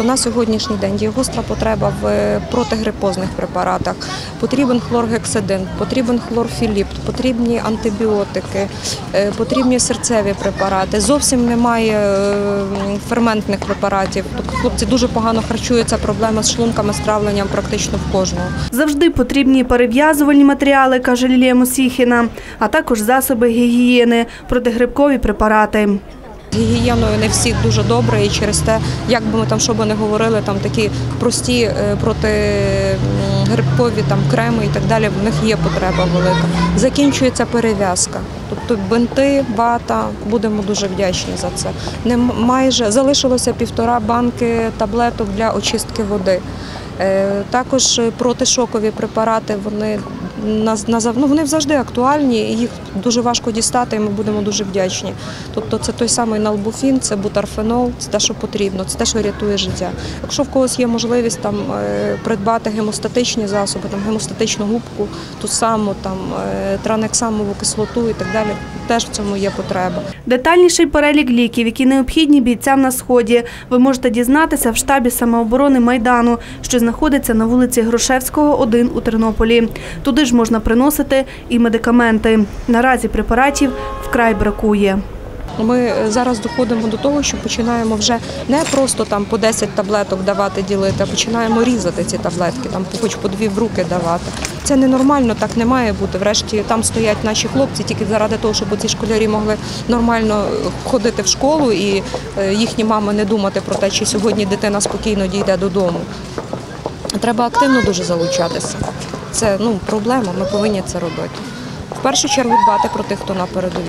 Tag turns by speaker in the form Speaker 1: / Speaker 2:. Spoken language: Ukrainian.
Speaker 1: то на сьогоднішній день є гостра потреба в е, протигрипозних препаратах. Потрібен хлоргексидин, потрібен хлорфіліпт, потрібні антибіотики, е, потрібні серцеві препарати. Зовсім немає е, ферментних препаратів. Тобто хлопці дуже погано харчуються, проблема з шлунками, з травленням практично в кожного.
Speaker 2: Завжди потрібні перев'язувальні матеріали, каже Лілія Мосіхіна, а також засоби гігієни, протигрибкові препарати.
Speaker 1: Гігієною не всіх дуже добре, і через те, як би ми там що би не говорили, там такі прості е, протигрибкові там креми і так далі, в них є потреба велика. Закінчується перев'язка. Тобто бинти, вата, будемо дуже вдячні за це. Не майже залишилося півтора банки таблеток для очистки води. Е, Також протишокові препарати вони ну, вони завжди актуальні, їх дуже важко дістати, і ми будемо дуже вдячні. Тобто це той самий налбуфін, це бутарфенол, це те, що потрібно, це те, що рятує життя. Якщо в когось є можливість там е, придбати гемостатичні засоби, там гемостатичну губку, ту саму там е, транексамову кислоту і так далі, теж в цьому є потреба.
Speaker 2: Детальніший перелік ліків, які необхідні бійцям на сході, ви можете дізнатися в штабі самооборони Майдану, що знаходиться на вулиці Грушевського, 1 у Тернополі. Туди ж можна приносити і медикаменти. Наразі препаратів вкрай бракує.
Speaker 1: Ми зараз доходимо до того, що починаємо вже не просто там по 10 таблеток давати ділити, а починаємо різати ці таблетки, там хоч по дві в руки давати. Це ненормально, так не має бути. Врешті там стоять наші хлопці тільки заради того, щоб ці школярі могли нормально ходити в школу і е, їхні мами не думати про те, чи сьогодні дитина спокійно дійде додому. Треба активно дуже залучатися. Це ну проблема. Ми повинні це робити. В першу чергу дбати про тих, хто на передовій.